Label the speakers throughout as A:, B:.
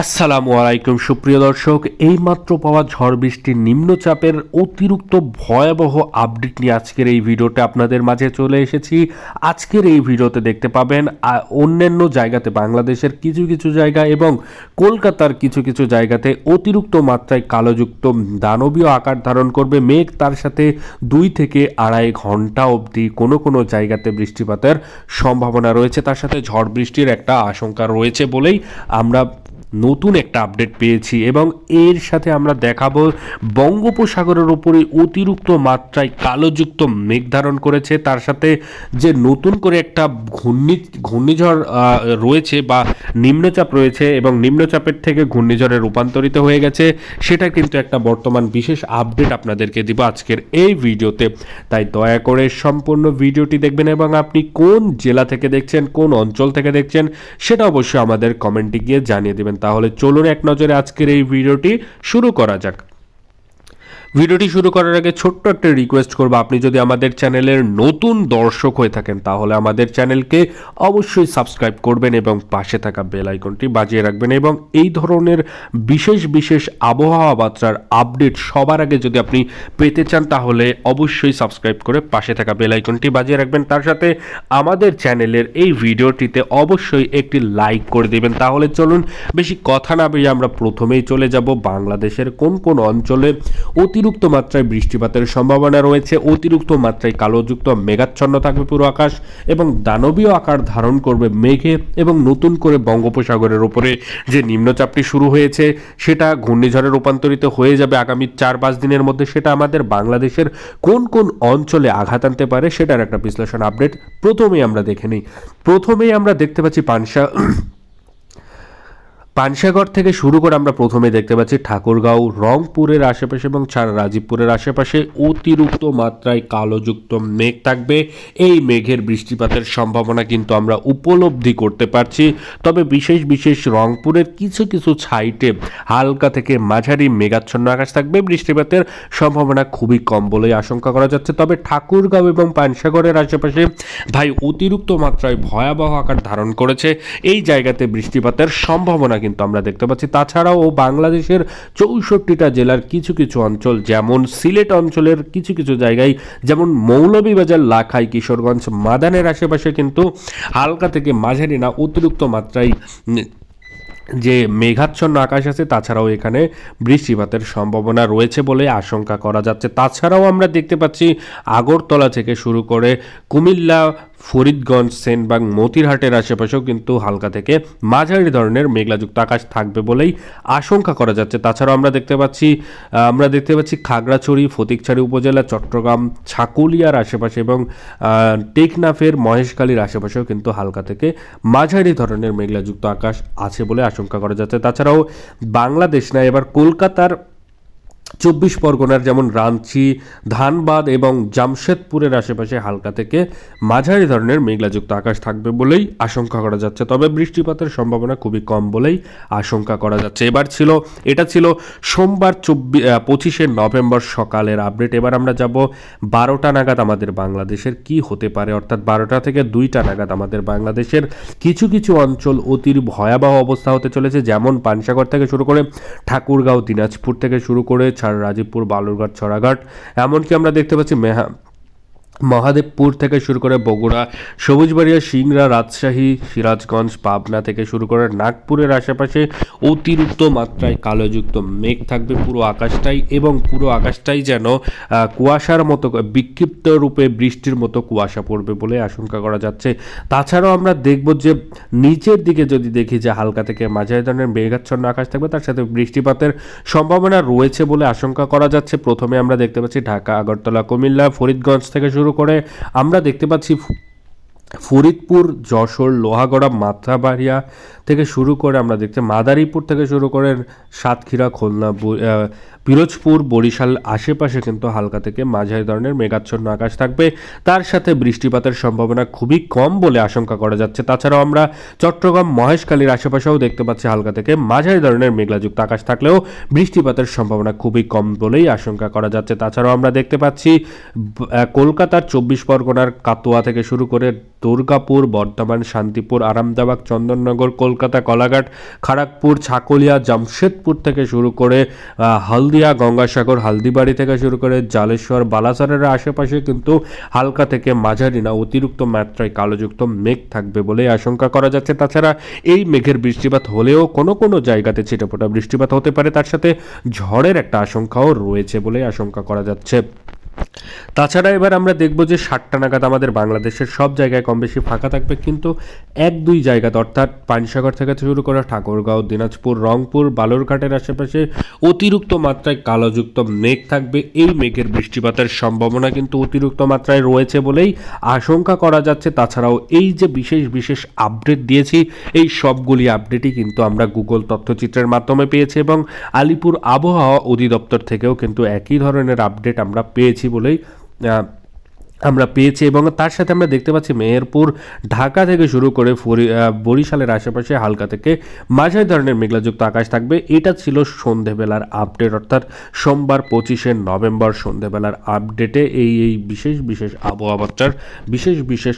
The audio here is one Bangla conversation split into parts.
A: আসসালামু আলাইকুম, সুপ্রিয় দর্শক। এইমাত্র পাওয়া ঝড় বৃষ্টির নিম্নচাপের অতিরিক্ত ভয়াবহ আপডেট নিয়ে আজকের এই ভিডিওতে আপনাদের মাঝে চলে এসেছি। আজকের এই ভিডিওতে দেখতে পাবেন অন্যান্য জায়গাতে, বাংলাদেশের কিছু কিছু জায়গা এবং কলকাতার কিছু কিছু জায়গাতে অতিরিক্ত মাত্রায় কালোযুক্ত দানবীয় আকার ধারণ করবে মেঘ। তার সাথে দুই থেকে আড়াই ঘণ্টা অবধি কোনো কোনো জায়গাতে বৃষ্টিপাতের সম্ভাবনা রয়েছে। তার সাথে ঝড় বৃষ্টির একটা আশঙ্কা রয়েছে বলেই আমরা নতুন একটা আপডেট পেয়েছি এবং এর সাথে আমরা দেখাবো বঙ্গোপসাগরের উপরে অতিরিক্ত মাত্রায় কালোযুক্ত মেঘ ধারণ করেছে। তার সাথে যে নতুন করে একটা ঘূর্ণি, ঘূর্ণিঝড় রয়েছে বা নিম্নচাপ রয়েছে এবং নিম্নচাপের থেকে ঘূর্ণিঝড়ে রূপান্তরিত হয়ে গেছে, সেটা কিন্তু একটা বর্তমান বিশেষ আপডেট আপনাদেরকে দিব আজকের এই ভিডিওতে। তাই দয়া করে সম্পূর্ণ ভিডিওটি দেখবেন এবং আপনি কোন জেলা থেকে দেখছেন, কোন অঞ্চল থেকে দেখছেন, সেটা অবশ্যই আমাদের কমেন্টে গিয়ে জানিয়ে দেবেন। তাহলে চলুন এক নজরে আজকের এই ভিডিওটি শুরু করা যাক। ভিডিওটি শুরু করার আগে ছোট্ট একটা রিকোয়েস্ট করব। আপনি যদি আমাদের চ্যানেলের নতুন দর্শক হয়ে থাকেন, তাহলে আমাদের চ্যানেলকে অবশ্যই সাবস্ক্রাইব করবেন এবং পাশে থাকা বেল আইকনটি বাজিয়ে রাখবেন এবং এই ধরনের বিশেষ বিশেষ আবহাওয়া বার্তার আপডেট সবার আগে যদি আপনি পেতে চান, তাহলে অবশ্যই সাবস্ক্রাইব করে পাশে থাকা বেল আইকনটি বাজিয়ে রাখবেন। তার সাথে আমাদের চ্যানেলের এই ভিডিওটিতে অবশ্যই একটি লাইক করে দেবেন। তাহলে চলুন, বেশি কথা না বেরিয়ে আমরা প্রথমেই চলে যাব বাংলাদেশের কোন কোন অঞ্চলে অতিরিক্ত মাত্রায় বৃষ্টিপাতের সম্ভাবনা রয়েছে। অতিরিক্ত মাত্রায় কালোযুক্ত মেঘাচ্ছন্ন থাকবে পুরো আকাশ এবং দানবীয় আকার ধারণ করবে মেঘে এবং নতুন করে বঙ্গোপসাগরের উপরে যে নিম্নচাপটি শুরু হয়েছে, সেটা ঘূর্ণিঝড়ে রূপান্তরিত হয়ে যাবে আগামী চার পাঁচ দিনের মধ্যে। সেটা আমাদের বাংলাদেশের কোন কোন অঞ্চলে আঘাত আনতে পারে সেটার একটা বিশ্লেষণ আপডেট প্রথমেই আমরা দেখে নিই। প্রথমেই আমরা দেখতে পাচ্ছি পানসা পানসাগর থেকে শুরু করে আমরা প্রথমে দেখতে পাচ্ছি ঠাকুরগাঁও, রংপুরের আশেপাশে এবং ছাড়া রাজীবপুরের আশেপাশে অতিরিক্ত মাত্রায় কালোযুক্ত মেঘ থাকবে। এই মেঘের বৃষ্টিপাতের সম্ভাবনা কিন্তু আমরা উপলব্ধি করতে পারছি। তবে বিশেষ বিশেষ রংপুরের কিছু কিছু সাইটে হালকা থেকে মাঝারি মেঘাচ্ছন্ন আকাশ থাকবে। বৃষ্টিপাতের সম্ভাবনা খুবই কম বলেই আশঙ্কা করা যাচ্ছে। তবে ঠাকুরগাঁও এবং পানসাগরের আশেপাশে ভাই অতিরিক্ত মাত্রায় ভয়াবহ আকার ধারণ করেছে। এই জায়গাতে বৃষ্টিপাতের সম্ভাবনা কিন্তু আমরা দেখতে পাচ্ছি। তাছাড়াও বাংলাদেশের চৌষট্টিটা জেলার কিছু কিছু অঞ্চল, যেমন সিলেট অঞ্চলের কিছু কিছু জায়গায়, যেমন মৌলভীবাজার, লাখাই, কিশোরগঞ্জ, মাদানের আশেপাশে কিন্তু হালকা থেকে মাঝারি না, অতিরিক্ত মাত্রায় যে মেঘাচ্ছন্ন আকাশ আছে, তাছাড়াও এখানে বৃষ্টিপাতের সম্ভাবনা রয়েছে বলে আশঙ্কা করা যাচ্ছে। তাছাড়াও আমরা দেখতে পাচ্ছি, আগরতলা থেকে শুরু করে কুমিল্লা ফরিদগঞ্জ, সেনবাগ, মতিরহাটের আশেপাশেও কিন্তু হালকা থেকে মাঝারি ধরনের মেঘলাযুক্ত আকাশ থাকবে বলেই আশঙ্কা করা যাচ্ছে। তাছাড়াও আমরা দেখতে পাচ্ছি, আমরা দেখতে পাচ্ছি খাগড়াছড়ি ফটিকছড়ি উপজেলা, চট্টগ্রাম, ছাকুলিয়ার আশেপাশে এবং টেকনাফের মহেশখালীর আশেপাশেও কিন্তু হালকা থেকে মাঝারি ধরনের মেঘলাযুক্ত আকাশ আছে বলে আশঙ্কা করা যাচ্ছে। তাছাড়াও বাংলাদেশ না, এবার কলকাতার চব্বিশ পরগনার যেমন রাঞ্চি, ধানবাদ এবং জামশেদপুরের আশেপাশে হালকা থেকে মাঝারি ধরনের মেঘলাযুক্ত আকাশ থাকবে বলেই আশঙ্কা করা যাচ্ছে। তবে বৃষ্টিপাতের সম্ভাবনা খুবই কম বলেই আশঙ্কা করা যাচ্ছে। এবার ছিল, এটা ছিল সোমবার চব্বিশ পঁচিশে নভেম্বর সকালের আপডেট। এবার আমরা যাব বারোটা নাগাদ আমাদের বাংলাদেশের কি হতে পারে? অর্থাৎ বারোটা থেকে দুইটা নাগাদ আমাদের বাংলাদেশের কিছু কিছু অঞ্চল অতির ভয়াবহ অবস্থা হতে চলেছে। যেমন পানসাগর থেকে শুরু করে ঠাকুরগাঁও, দিনাজপুর থেকে শুরু করে ছাড় রাজীবপুর বালুরঘাট ছড়াঘাট এমনকি আমরা দেখতে পাচ্ছি মেহা মহাদেবপুর থেকে শুরু করে বগুড়া, সবুজবাড়িয়া, সিংড়া, রাজশাহী, সিরাজগঞ্জ, পাবনা থেকে শুরু করে নাগপুরের আশেপাশে অতিরিক্ত মাত্রায় কালোযুক্ত মেঘ থাকবে পুরো আকাশটাই এবং পুরো আকাশটাই যেন কুয়াশার মতো বিক্ষিপ্ত রূপে বৃষ্টির মতো কুয়াশা পড়বে বলে আশঙ্কা করা যাচ্ছে। তাছাড়াও আমরা দেখব যে নিচের দিকে যদি দেখি যে হালকা থেকে মাঝারি ধরনের মেঘাচ্ছন্ন আকাশ থাকবে, তার সাথে বৃষ্টিপাতের সম্ভাবনা রয়েছে বলে আশঙ্কা করা যাচ্ছে। প্রথমে আমরা দেখতে পাচ্ছি ঢাকা, আগরতলা, কুমিল্লা, ফরিদগঞ্জ থেকে শুরু করে, আমরা দেখতে পাচ্ছি ফরিদপুর, যশোর, লোহাগড়া, মাথাবাড়িয়া থেকে শুরু করে, আমরা দেখতে মাদারীপুর থেকে শুরু করে সাতক্ষীরা, খুলনা পিরোজপুর বরিশাল আশেপাশে কিন্তু হালকা থেকে মাঝারি ধরনের মেঘাচ্ছন্ন আকাশ থাকবে। তার সাথে বৃষ্টিপাতের সম্ভাবনা খুবই কম বলে আশঙ্কা করা যাচ্ছে। তাছাড়াও আমরা চট্টগ্রাম মহেশখালীর আশেপাশেও দেখতে পাচ্ছি হালকা থেকে মাঝারি ধরনের মেঘলাযুক্ত আকাশ থাকলেও বৃষ্টিপাতের সম্ভাবনা খুবই কম বলেই আশঙ্কা করা যাচ্ছে। তাছাড়াও আমরা দেখতে পাচ্ছি কলকাতার চব্বিশ পরগনার কাটোয়া থেকে শুরু করে দুর্গাপুর বর্ধমান শান্তিপুর আরামদাবাগ চন্দননগর কলকাতা কলাঘাট খড়গপুর ছাকলিয়া জামশেদপুর থেকে শুরু করে আহ, হলদিয়া গঙ্গাসাগর, হালদিবাড়ি থেকে শুরু করে জালেশ্বর, বালাসারের আশেপাশে কিন্তু হালকা থেকে মাঝারি না, অতিরিক্ত মাত্রায় কালোযুক্ত মেঘ থাকবে বলে আশঙ্কা করা যাচ্ছে। তাছাড়া এই মেঘের বৃষ্টিপাত হলেও কোনো কোনো জায়গাতে ছিটেফোঁটা বৃষ্টিপাত হতে পারে, তার সাথে ঝড়ের একটা আশঙ্কাও রয়েছে বলে আশঙ্কা করা যাচ্ছে। তাছাড়া এবার আমরা দেখব যে সাতটা নাগাদ আমাদের বাংলাদেশের সব জায়গায় কম বেশি ফাঁকা থাকবে, কিন্তু এক দুই জায়গাতে, অর্থাৎ পানিসাগর থেকে শুরু করে ঠাকুরগাঁও, দিনাজপুর, রংপুর, বালুরঘাটের আশেপাশে অতিরিক্ত মাত্রায় কালোযুক্ত মেঘ থাকবে। এই মেঘের বৃষ্টিপাতের সম্ভাবনা কিন্তু অতিরিক্ত মাত্রায় রয়েছে বলেই আশঙ্কা করা যাচ্ছে। তাছাড়াও এই যে বিশেষ বিশেষ আপডেট দিয়েছি, এই সবগুলি আপডেটই কিন্তু আমরা গুগল তথ্যচিত্রের মাধ্যমে পেয়েছি এবং আলিপুর আবহাওয়া অধিদপ্তর থেকেও কিন্তু একই ধরনের আপডেট আমরা পেয়েছি। বলেই আহ, আমরা পেয়েছি এবং তার সাথে আমরা দেখতে পাচ্ছি মেহেরপুর ঢাকা থেকে শুরু করে বরিশালের আশেপাশে হালকা থেকে মাঝারি ধরনের মেঘলাযুক্ত আকাশ থাকবে। এটা ছিল সন্ধেবেলার আপডেট অর্থাৎ সোমবার পঁচিশে নভেম্বর সন্ধেবেলার আপডেটে এই এই বিশেষ বিশেষ আবহাওয়াটার বিশেষ বিশেষ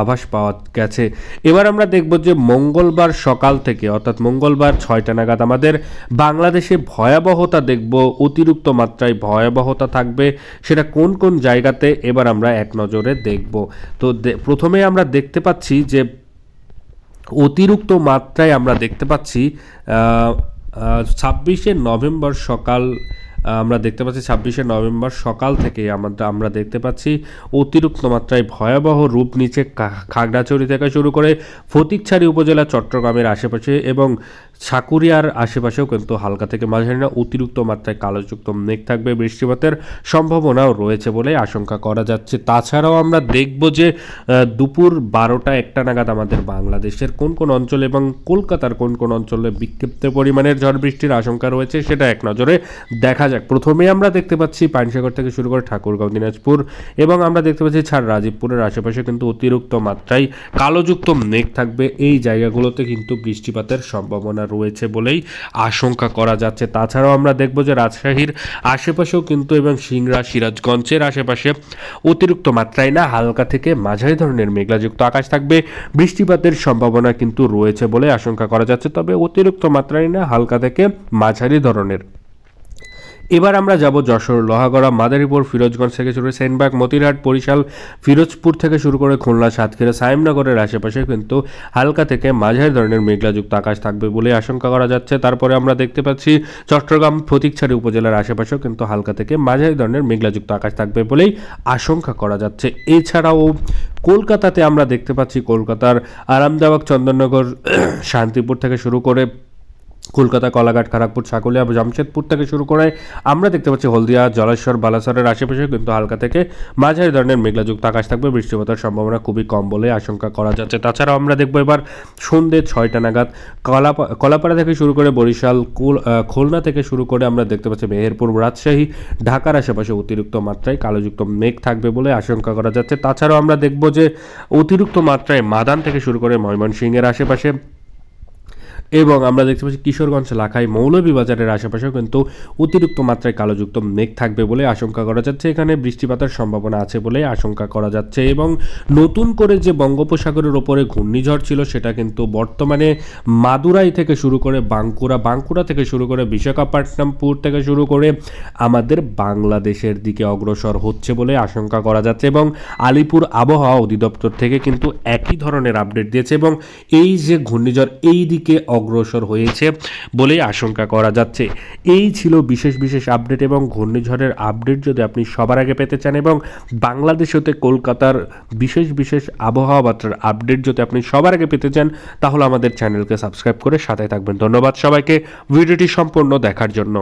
A: আভাস পাওয়া গেছে। এবার আমরা দেখব যে মঙ্গলবার সকাল থেকে, অর্থাৎ মঙ্গলবার ছয়টা নাগাদ আমাদের বাংলাদেশে ভয়াবহতা দেখব, অতিরিক্ত মাত্রায় ভয়াবহতা থাকবে, সেটা কোন কোন জায়গাতে, এবার আমরা এক নজরে দেখব। তো প্রথমে আমরা দেখতে পাচ্ছি যে অতিরিক্ত মাত্রায় আমরা দেখতে পাচ্ছি ছাব্বিশে নভেম্বর সকাল আমরা দেখতে পাচ্ছি ছাব্বিশে নভেম্বর সকাল থেকে আমরা আমরা দেখতে পাচ্ছি অতিরিক্ত মাত্রায় ভয়াবহ রূপ নিচে খাগড়াছড়ি থেকে শুরু করে ফটিকছড়ি উপজেলা, চট্টগ্রামের আশেপাশে এবং সাকুরিয়ার আশেপাশেও কিন্তু হালকা থেকে মাঝারি না, অতিরিক্ত মাত্রায় কালোযুক্ত মেঘ থাকবে, বৃষ্টিপাতের সম্ভাবনাও রয়েছে বলে আশঙ্কা করা যাচ্ছে। তাছাড়াও আমরা দেখব যে দুপুর বারোটা একটা নাগাদ আমাদের বাংলাদেশের কোন কোন অঞ্চল এবং কলকাতার কোন কোন অঞ্চলে বিক্ষিপ্ত পরিমাণের ঝড় বৃষ্টির আশঙ্কা রয়েছে সেটা এক নজরে দেখা যাক, প্রথমে আমরা দেখতে পাচ্ছি পানসাগর থেকে শুরু করে ঠাকুরগাঁও, দিনাজপুর এবং আমরা দেখতে পাচ্ছি ছাড় রাজীবপুরের আশেপাশে কিন্তু অতিরিক্ত মাত্রায় কালোযুক্ত মেঘ থাকবে। এই জায়গাগুলোতে কিন্তু বৃষ্টিপাতের সম্ভাবনা রয়েছে বলেই আশঙ্কা করা যাচ্ছে। তাছাড়াও আমরা দেখব যে রাজশাহীর আশেপাশেও কিন্তু এবং সিংড়া, সিরাজগঞ্জের আশেপাশে অতিরিক্ত মাত্রায় না হালকা থেকে মাঝারি ধরনের মেঘলাযুক্ত আকাশ থাকবে। বৃষ্টিপাতের সম্ভাবনা কিন্তু রয়েছে বলে আশঙ্কা করা যাচ্ছে, তবে অতিরিক্ত মাত্রায় না হালকা থেকে মাঝারি ধরনের এবার আমরা যাব যশোর, লোহাগড়া, মাদারীপুর, ফিরোজগঞ্জ থেকে শুরু করে সেনবাগ, মতিরহাট, বরিশাল, ফিরোজপুর থেকে শুরু করে খুলনা, সাতক্ষীরা সাইমনগরের আশেপাশে কিন্তু হালকা থেকে মাঝারি ধরনের মেঘলাযুক্ত আকাশ থাকবে বলে আশঙ্কা করা যাচ্ছে। তারপরে আমরা দেখতে পাচ্ছি চট্টগ্রাম, ফটিকছড়ি উপজেলার আশেপাশেও কিন্তু হালকা থেকে মাঝারি ধরনের মেঘলাযুক্ত আকাশ থাকবে বলেই আশঙ্কা করা যাচ্ছে। এছাড়াও কলকাতাতে আমরা দেখতে পাচ্ছি কলকাতার আরামদাবাগ চন্দননগর, শান্তিপুর থেকে শুরু করে কলকাতা, কলাঘাট খড়গপুর ছাকুলিয়া জামশেদপুর থেকে শুরু করে আমরা দেখতে পাচ্ছি হলদিয়া, জলেশ্বর, বালাসরের আশেপাশে কিন্তু হালকা থেকে মাঝারি ধরনের মেঘলাযুক্ত আকাশ থাকবে। বৃষ্টিপাতের সম্ভাবনা খুবই কম বলে আশঙ্কা করা যাচ্ছে। তাছাড়াও আমরা দেখব এবার সন্ধ্যে ছয়টা নাগাদ কলাপা, কলাপাড়া থেকে শুরু করে বরিশাল খুলনা থেকে শুরু করে আমরা দেখতে পাচ্ছি মেহেরপুর, রাজশাহী, ঢাকার আশেপাশে অতিরিক্ত মাত্রায় কালোযুক্ত মেঘ থাকবে বলে আশঙ্কা করা যাচ্ছে। তাছাড়াও আমরা দেখব যে অতিরিক্ত মাত্রায় মাদান থেকে শুরু করে ময়মনসিংহের আশেপাশে এবং আমরা দেখতে পাচ্ছি কিশোরগঞ্জ, লাখাই মৌলভীবাজারের আশেপাশেও কিন্তু অতিরিক্ত মাত্রায় কালোযুক্ত মেঘ থাকবে বলে আশঙ্কা করা যাচ্ছে। এখানে বৃষ্টিপাতের সম্ভাবনা আছে বলে আশঙ্কা করা যাচ্ছে এবং নতুন করে যে বঙ্গোপসাগরের ওপরে ঘূর্ণিঝড় ছিল সেটা কিন্তু বর্তমানে মাদুরাই থেকে শুরু করে বাঁকুড়া বাঁকুড়া থেকে শুরু করে বিশাখাপট্টনমপুর থেকে শুরু করে আমাদের বাংলাদেশের দিকে অগ্রসর হচ্ছে বলে আশঙ্কা করা যাচ্ছে এবং আলিপুর আবহাওয়া অধিদপ্তর থেকে কিন্তু একই ধরনের আপডেট দিয়েছে এবং এই যে ঘূর্ণিঝড়, এই দিকে অগ্রসর হয়েছে বলেই আশঙ্কা করা যাচ্ছে। এই ছিল বিশেষ বিশেষ আপডেট এবং ঘূর্ণিঝড়ের আপডেট যদি আপনি সবার আগে পেতে চান এবং বাংলাদেশ হতে কলকাতার বিশেষ বিশেষ আবহাওয়া বার্তার আপডেট যদি আপনি সবার আগে পেতে চান, তাহলে আমাদের চ্যানেলকে সাবস্ক্রাইব করে সাথে থাকবেন। ধন্যবাদ সবাইকে। ভিডিওটি সম্পূর্ণ দেখার জন্য।